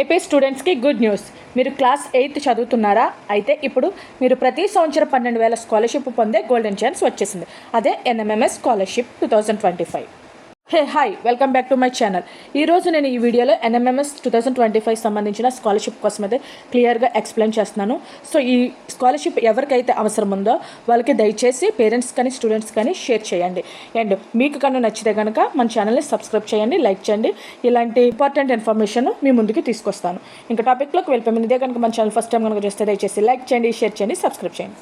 AP స్టూడెంట్స్కి good news. మీరు class eighth చదువుతున్నారా? అయితే ఇప్పుడు మీరు ప్రతి సంవత్సరం పన్నెండు వేల స్కాలర్షిప్ పొందే గోల్డెన్ ఛాన్స్ వచ్చేసింది. అదే NMMS scholarship two thousand twenty five. Hey hi welcome back to my channel. ఈరోజు నేను ఈ వీడియోలో NMMS two thousand twenty five సంబంధించిన స్కాలర్షిప్ కోసం అయితే క్లియర్గా ఎక్స్ప్లెయిన్ చేస్తున్నాను. సో ఈ స్కాలర్షిప్ ఎవరికైతే అవసరం ఉందో వాళ్ళకి దయచేసి పేరెంట్స్ కానీ స్టూడెంట్స్ కానీ షేర్ చేయండి. అండ్ మీకు కన్నా నచ్చితే కనుక మన ఛానల్ని సబ్స్క్రైబ్ చేయండి లైక్ చేయండి. ఇలాంటి ఇంపార్టెంట్ ఇన్ఫర్మేషన్ మీ ముందుకి తీసుకొస్తాను. ఇంకా టాపిక్లోకి వెళ్ళిపోయింది ఇదే కనుక మన ఛానల్ ఫస్ట్ టైం కనుక చేస్తే దయచేసి లైక్ చేయండి షేర్ చేయండి సబ్స్క్రైబ్ చేయండి.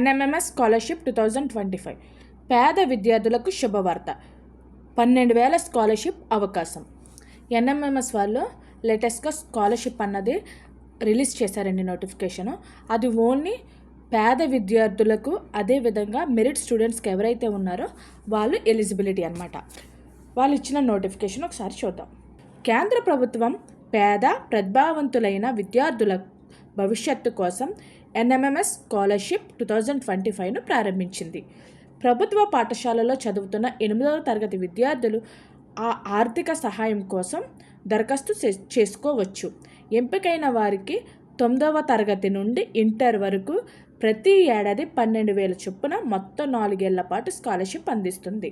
NMMS scholarship two thousand twenty five పేద విద్యార్థులకు శుభవార్త. పన్నెండు వేల స్కాలర్షిప్ అవకాశం. ఎన్ఎంఎంఎస్ వాళ్ళు లేటెస్ట్గా స్కాలర్షిప్ అన్నది రిలీజ్ చేశారండి నోటిఫికేషను. అది ఓన్లీ పేద విద్యార్థులకు అదేవిధంగా మెరిట్ స్టూడెంట్స్కి ఎవరైతే ఉన్నారో వాళ్ళు ఎలిజిబిలిటీ అనమాట వాళ్ళు ఇచ్చిన నోటిఫికేషన్ ఒకసారి చూద్దాం. కేంద్ర ప్రభుత్వం పేద ప్రతిభావంతులైన విద్యార్థుల భవిష్యత్తు కోసం NMMS scholarship two thousand twenty ఫైవ్ను ప్రారంభించింది. ప్రభుత్వ పాఠశాలలో చదువుతున్న ఎనిమిదవ తరగతి విద్యార్థులు ఆ ఆర్థిక సహాయం కోసం దరఖాస్తు చేసుకోవచ్చు. ఎంపికైన వారికి తొమ్మిదవ తరగతి నుండి ఇంటర్ వరకు ప్రతి ఏడాది పన్నెండు వేల చొప్పున మొత్తం నాలుగేళ్ళ పాటు స్కాలర్షిప్ అందిస్తుంది.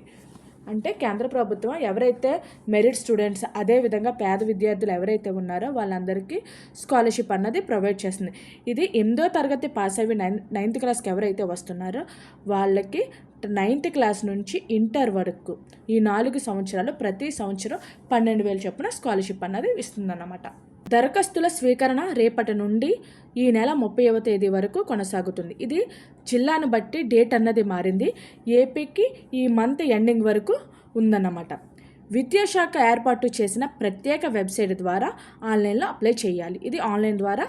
అంటే కేంద్ర ప్రభుత్వం ఎవరైతే మెరిట్ స్టూడెంట్స్ అదేవిధంగా పేద విద్యార్థులు ఎవరైతే ఉన్నారో వాళ్ళందరికీ స్కాలర్షిప్ అన్నది ప్రొవైడ్ చేస్తుంది. ఇది ఎనిమిదో తరగతి పాస్ అయ్యి నైన్ నైన్త్ క్లాస్కి ఎవరైతే వస్తున్నారో వాళ్ళకి నైన్త్ క్లాస్ నుంచి ఇంటర్ వరకు ఈ నాలుగు సంవత్సరాలు ప్రతి సంవత్సరం పన్నెండు వేలు చొప్పున స్కాలర్షిప్ అన్నది ఇస్తుందన్నమాట. దరఖాస్తుల స్వీకరణ రేపటి నుండి ఈ నెల ముప్పైవ తేదీ వరకు కొనసాగుతుంది. ఇది జిల్లాను బట్టి డేట్ అన్నది మారింది. ఏపీకి ఈ మంత్ ఎండింగ్ వరకు ఉందన్నమాట. విద్యాశాఖ ఏర్పాటు చేసిన ప్రత్యేక వెబ్సైట్ ద్వారా ఆన్లైన్లో అప్లై చేయాలి. ఇది ఆన్లైన్ ద్వారా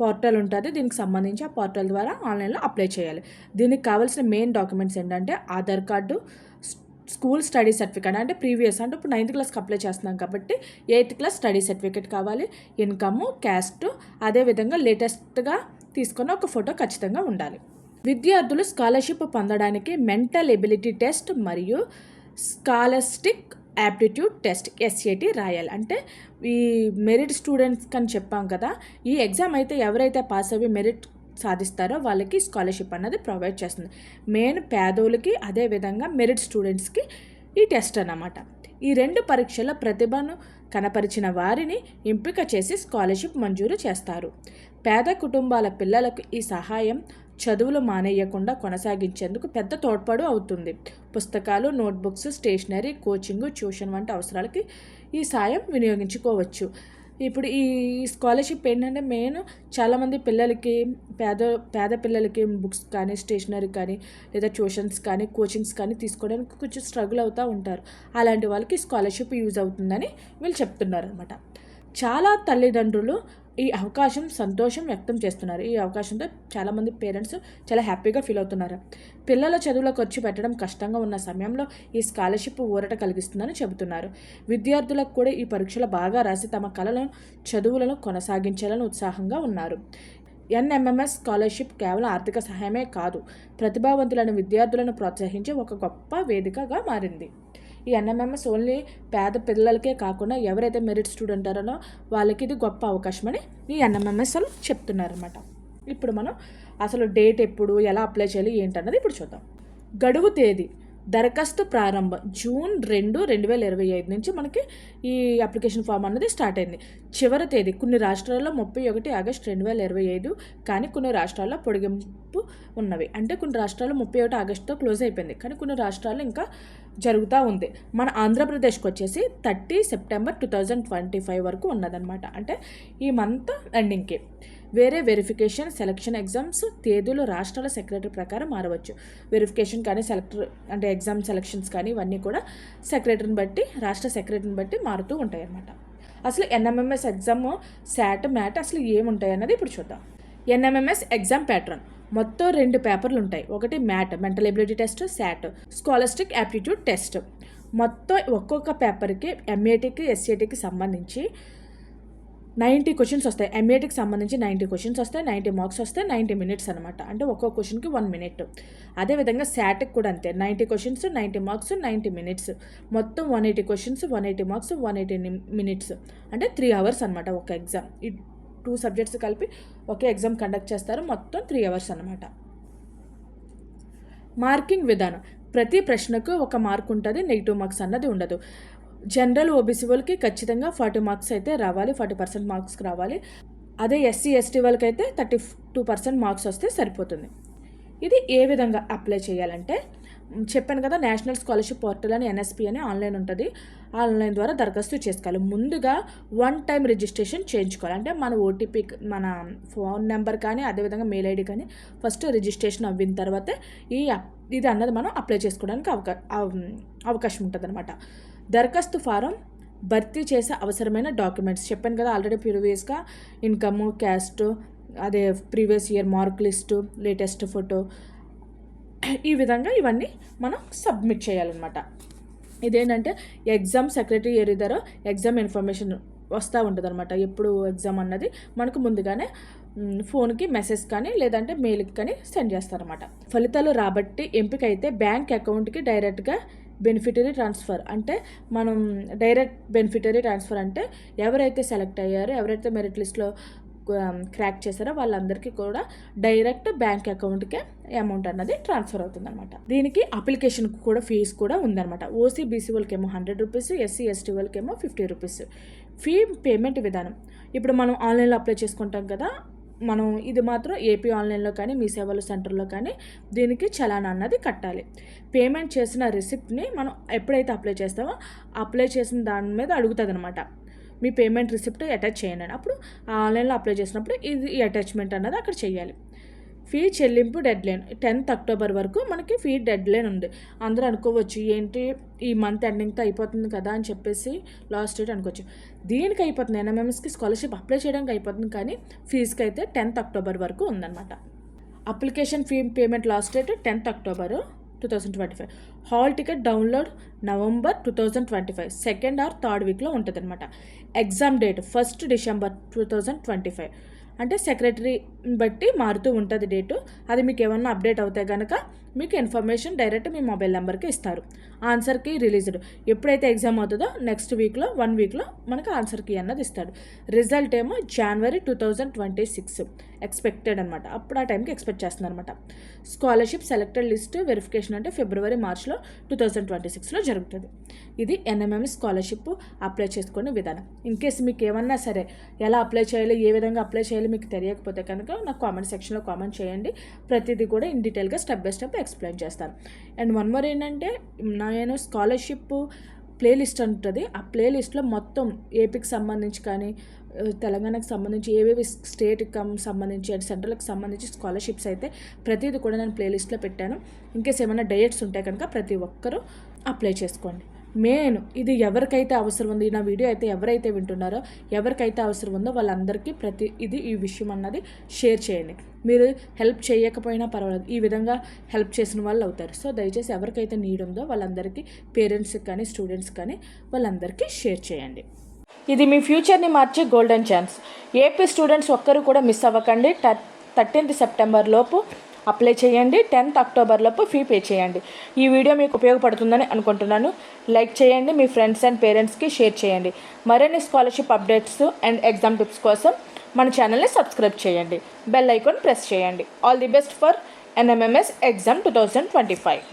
పోర్టల్ ఉంటుంది. దీనికి సంబంధించి ఆ పోర్టల్ ద్వారా ఆన్లైన్లో అప్లై చేయాలి. దీనికి కావాల్సిన మెయిన్ డాక్యుమెంట్స్ ఏంటంటే Aadhaar card school study certificate అంటే ప్రీవియస్ అంటే ఇప్పుడు నైన్త్ క్లాస్కి అప్లై చేస్తున్నాం కాబట్టి ఎయిత్ క్లాస్ స్టడీ సర్టిఫికేట్ కావాలి. ఇన్కమ్ క్యాస్ట్ అదేవిధంగా లేటెస్ట్గా తీసుకున్న ఒక ఫోటో ఖచ్చితంగా ఉండాలి. విద్యార్థులు స్కాలర్షిప్ పొందడానికి మెంటల్ ఎబిలిటీ టెస్ట్ మరియు స్కాలస్టిక్ యాప్టిట్యూడ్ టెస్ట్ ఎస్ఏటి రాయాలి. అంటే ఈ మెరిట్ స్టూడెంట్స్కి అని చెప్పాం కదా ఈ ఎగ్జామ్ అయితే ఎవరైతే పాస్ అయ్యి మెరిట్ సాధిస్తారో వాళ్ళకి స్కాలర్షిప్ అన్నది ప్రొవైడ్ చేస్తుంది. మెయిన్ పేదోళ్ళకి అదేవిధంగా మెరిట్ స్టూడెంట్స్కి ఈ టెస్ట్ అన్నమాట. ఈ రెండు పరీక్షల ప్రతిభను కనపరిచిన వారిని ఎంపిక చేసి స్కాలర్షిప్ మంజూరు చేస్తారు. పేద కుటుంబాల పిల్లలకు ఈ సహాయం చదువులు మానేయకుండా కొనసాగించేందుకు పెద్ద తోడ్పాటు అవుతుంది. పుస్తకాలు నోట్బుక్స్ స్టేషనరీ కోచింగ్ ట్యూషన్ వంటి అవసరాలకి ఈ సాయం వినియోగించుకోవచ్చు. ఇప్పుడు ఈ స్కాలర్షిప్ ఏంటంటే మెయిన్ చాలామంది పిల్లలకి పేద పేద పిల్లలకి బుక్స్ కానీ స్టేషనరీ కానీ లేదా ట్యూషన్స్ కానీ కోచింగ్స్ కానీ తీసుకోవడానికి కొంచెం స్ట్రగుల్ అవుతూ ఉంటారు. అలాంటి వాళ్ళకి స్కాలర్షిప్ యూజ్ అవుతుందని వీళ్ళు చెప్తున్నారు అనమాట చాలా తల్లిదండ్రులు ఈ అవకాశం సంతోషం వ్యక్తం చేస్తున్నారు. ఈ అవకాశంతో చాలామంది పేరెంట్స్ చాలా హ్యాపీగా ఫీల్ అవుతున్నారు. పిల్లల చదువుల ఖర్చు పెట్టడం కష్టంగా ఉన్న సమయంలో ఈ స్కాలర్షిప్ ఊరట కలిగిస్తుందని చెబుతున్నారు. విద్యార్థులకు కూడా ఈ పరీక్షలు బాగా రాసి తమ కళలను చదువులను కొనసాగించాలని ఉత్సాహంగా ఉన్నారు. ఎన్ఎంఎంఎస్ స్కాలర్షిప్ కేవలం ఆర్థిక సహాయమే కాదు ప్రతిభావంతులైన విద్యార్థులను ప్రోత్సహించే ఒక గొప్ప వేదికగా మారింది. ఈ ఎన్ఎంఎంఎస్ ఓన్లీ పేద పిల్లలకే కాకుండా ఎవరైతే మెరిట్ స్టూడెంట్ ఉంటారో వాళ్ళకి ఇది గొప్ప అవకాశం అని ఈ ఎన్ఎంఎంఎస్ వాళ్ళు చెప్తున్నారనమాట ఇప్పుడు మనం అసలు డేట్ ఎప్పుడు ఎలా అప్లై చేయాలి ఏంటన్నది ఇప్పుడు చూద్దాం. గడువు తేదీ. దరఖాస్తు ప్రారంభం జూన్ రెండు రెండు వేల ఇరవై ఐదు నుంచి మనకి ఈ అప్లికేషన్ ఫామ్ అన్నది స్టార్ట్ అయింది. చివరి తేదీ కొన్ని రాష్ట్రాల్లో ముప్పై ఒకటి ఆగస్ట్ రెండు వేల ఇరవై ఐదు కానీ కొన్ని రాష్ట్రాల్లో పొడిగింపు ఉన్నవి. అంటే కొన్ని రాష్ట్రాల్లో ముప్పై ఒకటి ఆగస్టుతో క్లోజ్ అయిపోయింది. కానీ కొన్ని రాష్ట్రాల్లో ఇంకా జరుగుతూ ఉంది. మన ఆంధ్రప్రదేశ్కి వచ్చేసి thirty September two thousand twenty five వరకు ఉన్నదన్నమాట. అంటే ఈ మంత్ ఎండింగ్కి. వేరే వెరిఫికేషన్ సెలక్షన్ ఎగ్జామ్స్ తేదీలు రాష్ట్రాల సెక్రటరీ ప్రకారం మారవచ్చు. వెరిఫికేషన్ కానీ సెలెక్టర్ అంటే ఎగ్జామ్ సెలక్షన్స్ కానీ ఇవన్నీ కూడా సెక్రటరీని బట్టి రాష్ట్ర సెక్రటరీని బట్టి మారుతూ ఉంటాయి అన్నమాట అసలు ఎన్ఎంఎంఎస్ ఎగ్జామ్ శాట్ మ్యాట్ అసలు ఏముంటాయి అన్నది ఇప్పుడు చూద్దాం. ఎన్ఎంఎంఎస్ ఎగ్జామ్ ప్యాటర్న్ మొత్తం రెండు పేపర్లు ఉంటాయి. ఒకటి MAT mental ability test SAT scholastic aptitude test మొత్తం ఒక్కొక్క పేపర్కి ఎంఏటీకి ఎస్ఏటీకి సంబంధించి నైంటీ క్వశ్చన్స్ వస్తాయి. ఎంఏటికి సంబంధించి నైంటీ క్వశ్చన్స్ వస్తాయి నైంటీ మార్క్స్ వస్తాయి నైంటీ మినిట్స్ అనమాట అంటే ఒక్కో క్వశ్చన్కి వన్ మినిట్. అదేవిధంగా శాట్కి కూడా అంతే. Ninety questions ninety marks ninety minutes. మొత్తం one eighty questions one eighty marks one eighty minutes. అంటే త్రీ అవర్స్ అనమాట ఒక ఎగ్జామ్. ఈ టూ సబ్జెక్ట్స్ కలిపి ఒకే ఎగ్జామ్ కండక్ట్ చేస్తారు. మొత్తం త్రీ అవర్స్ అనమాట మార్కింగ్ విధానం. ప్రతి ప్రశ్నకు ఒక మార్క్ ఉంటుంది నెగిటివ్ మార్క్స్ అన్నది ఉండదు. జనరల్ ఓబీసీ వాళ్ళకి ఖచ్చితంగా ఫార్టీ మార్క్స్ అయితే రావాలి ఫార్టీ పర్సెంట్ మార్క్స్ రావాలి. అదే ఎస్సీ ఎస్టీ వాళ్ళకి అయితే థర్టీ టూ పర్సెంట్ మార్క్స్ వస్తే సరిపోతుంది. ఇది ఏ విధంగా అప్లై చేయాలంటే చెప్పాను కదా నేషనల్ స్కాలర్షిప్ పోర్టల్ అని ఎన్ఎస్పి అని ఆన్లైన్ ఉంటుంది. ఆన్లైన్ ద్వారా దరఖాస్తు చేసుకోవాలి. ముందుగా వన్ టైం రిజిస్ట్రేషన్ చేయించుకోవాలి. అంటే మన ఓటీపీ మన ఫోన్ నెంబర్ కానీ అదేవిధంగా మెయిల్ ఐడి కానీ ఫస్ట్ రిజిస్ట్రేషన్ అవ్విన తర్వాత ఈ ఇది అన్నది మనం అప్లై చేసుకోవడానికి అవకా అవకాశం ఉంటుంది అనమాట దరఖాస్తు ఫారం భర్తీ చేసే అవసరమైన డాక్యుమెంట్స్. చెప్పాను కదా ఆల్రెడీ ప్రీవియస్గా ఇన్కమ్ క్యాస్ట్ అదే previous year mark list latest photo ఈ విధంగా ఇవన్నీ మనం సబ్మిట్ చేయాలన్నమాట. ఇదేంటంటే ఎగ్జామ్ సెక్రటరీ ఏరిదారో ఎగ్జామ్ ఇన్ఫర్మేషన్ వస్తూ ఉంటుంది అనమాట ఎప్పుడు ఎగ్జామ్ అన్నది మనకు ముందుగానే ఫోన్కి మెసేజ్ కానీ లేదంటే మెయిల్కి కానీ సెండ్ చేస్తారన్నమాట. ఫలితాలు రాబట్టి ఎంపిక అయితే బ్యాంక్ అకౌంట్కి డైరెక్ట్గా బెనిఫిటరీ ట్రాన్స్ఫర్ అంటే మనం డైరెక్ట్ బెనిఫిటరీ ట్రాన్స్ఫర్ అంటే ఎవరైతే సెలెక్ట్ అయ్యారో ఎవరైతే మెరిట్ లిస్ట్లో క్రాక్ చేశారో వాళ్ళందరికీ కూడా డైరెక్ట్ బ్యాంక్ అకౌంట్కే అమౌంట్ అన్నది ట్రాన్స్ఫర్ అవుతుందన్నమాట. దీనికి అప్లికేషన్ కూడా ఫీజు కూడా ఉందన్నమాట. ఓసీ బీసీ వాళ్ళకేమో హండ్రెడ్ రూపీస్ ఎస్సీ ఎస్టీ వాళ్ళకేమో ఫిఫ్టీ రూపీస్. ఫీ పేమెంట్ విధానం. ఇప్పుడు మనం ఆన్లైన్లో అప్లై చేసుకుంటాం కదా మనం ఇది మాత్రం ఏపీ ఆన్లైన్లో కానీ మీ సేవల సెంటర్లో కానీ దీనికి చలానా అన్నది కట్టాలి. పేమెంట్ చేసిన రిసిప్ట్ని మనం ఎప్పుడైతే అప్లై చేస్తామో అప్లై చేసిన దాని మీద అడుగుతుంది అనమాట మీ పేమెంట్ రిసిప్ట్ అటాచ్ చేయండి అప్పుడు ఆన్లైన్లో అప్లై చేసినప్పుడు ఇది ఈ అటాచ్మెంట్ అన్నది అక్కడ చేయాలి. ఫీ చెల్లింపు డెడ్ లైన్ టెన్త్ అక్టోబర్ వరకు మనకి ఫీ డెడ్ లైన్ ఉంది. అందరూ అనుకోవచ్చు ఏంటి ఈ మంత్ ఎండింగ్తో అయిపోతుంది కదా అని చెప్పేసి లాస్ట్ డేట్ అనుకోవచ్చు. దీనికి అయిపోతుంది. ఎన్ఎంఎంఎస్కి స్కాలర్షిప్ అప్లై చేయడానికి అయిపోతుంది కానీ ఫీజుకి అయితే టెన్త్ అక్టోబర్ వరకు ఉందన్నమాట. Application fee payment last date tenth October two thousand twenty five. Hall ticket download November two thousand twenty five. Second or third వీక్లో ఉంటుంది అనమాట exam date first December two thousand twenty five. అంటే secretary బట్టి మారుతూ ఉంటుంది date అది మీకు ఏమన్నా అప్డేట్ అవుతే కనుక మీకు ఇన్ఫర్మేషన్ డైరెక్ట్ మీ మొబైల్ నెంబర్కి ఇస్తారు. Answer key released. ఎప్పుడైతే ఎగ్జామ్ అవుతుందో నెక్స్ట్ వీక్లో వన్ వీక్లో మనకు ఆన్సర్కి అన్నది ఇస్తాడు. రిజల్ట్ ఏమో January two thousand twenty six expected అనమాట అప్పుడు ఆ టైంకి ఎక్స్పెక్ట్ చేస్తుంది అనమాట స్కాలర్షిప్ సెలెక్టెడ్ లిస్ట్ వెరిఫికేషన్ అంటే ఫిబ్రవరి మార్చ్లో టూ థౌజండ్ ట్వంటీ సిక్స్లో జరుగుతుంది. ఇది ఎన్ఎంఎం స్కాలర్షిప్ అప్లై చేసుకునే విధానం. ఇన్ కేసు మీకు ఏమన్నా సరే ఎలా అప్లై చేయాలి ఏ విధంగా అప్లై చేయాలి మీకు తెలియకపోతే కనుక నాకు కామెంట్ సెక్షన్లో కామెంట్ చేయండి. ప్రతిదీ కూడా ఇన్ డీటెయిల్గా స్టెప్ బై స్టెప్ ఎక్స్ప్లెయిన్ చేస్తాను. అండ్ వన్ మోర్ ఏంటంటే నేను స్కాలర్షిప్ ప్లేలిస్ట్ ఉంటుంది. ఆ ప్లేలిస్ట్లో మొత్తం ఏపీకి సంబంధించి కానీ తెలంగాణకు సంబంధించి ఏవేవి స్టేట్కి సంబంధించి అండ్ సెంట్రల్కి సంబంధించి స్కాలర్షిప్స్ అయితే ప్రతిదీ కూడా నేను ప్లేలిస్ట్లో పెట్టాను. ఇంకేస్ ఏమైనా డయట్స్ ఉంటే కనుక ప్రతి ఒక్కరూ అప్లై చేసుకోండి. మెయిన్ ఇది ఎవరికైతే అవసరం ఉంది నా వీడియో అయితే ఎవరైతే వింటున్నారో ఎవరికైతే అవసరం ఉందో వాళ్ళందరికీ ప్రతి ఇది ఈ విషయం అన్నది షేర్ చేయండి. మీరు హెల్ప్ చేయకపోయినా పర్వాలేదు. ఈ విధంగా హెల్ప్ చేసిన వాళ్ళు అవుతారు. సో దయచేసి ఎవరికైతే నీడ్ ఉందో వాళ్ళందరికీ పేరెంట్స్కి కానీ స్టూడెంట్స్ కానీ వాళ్ళందరికీ షేర్ చేయండి. ఇది మీ ఫ్యూచర్ని మార్చే గోల్డెన్ ఛాన్స్ ఏపీ స్టూడెంట్స్ ఒక్కరు కూడా మిస్ అవ్వకండి. థర్టీన్త్ సెప్టెంబర్ లోపు అప్లై చేయండి. టెన్త్ అక్టోబర్లోపు ఫీ పే చేయండి. ఈ వీడియో మీకు ఉపయోగపడుతుందని అనుకుంటున్నాను. లైక్ చేయండి. మీ ఫ్రెండ్స్ అండ్ పేరెంట్స్కి షేర్ చేయండి. మరిన్ని scholarship updates and exam tips కోసం మన ఛానల్ని సబ్స్క్రైబ్ చేయండి. బెల్ ఐకాన్ ప్రెస్ చేయండి. All the best for NMMS exam two thousand twenty five.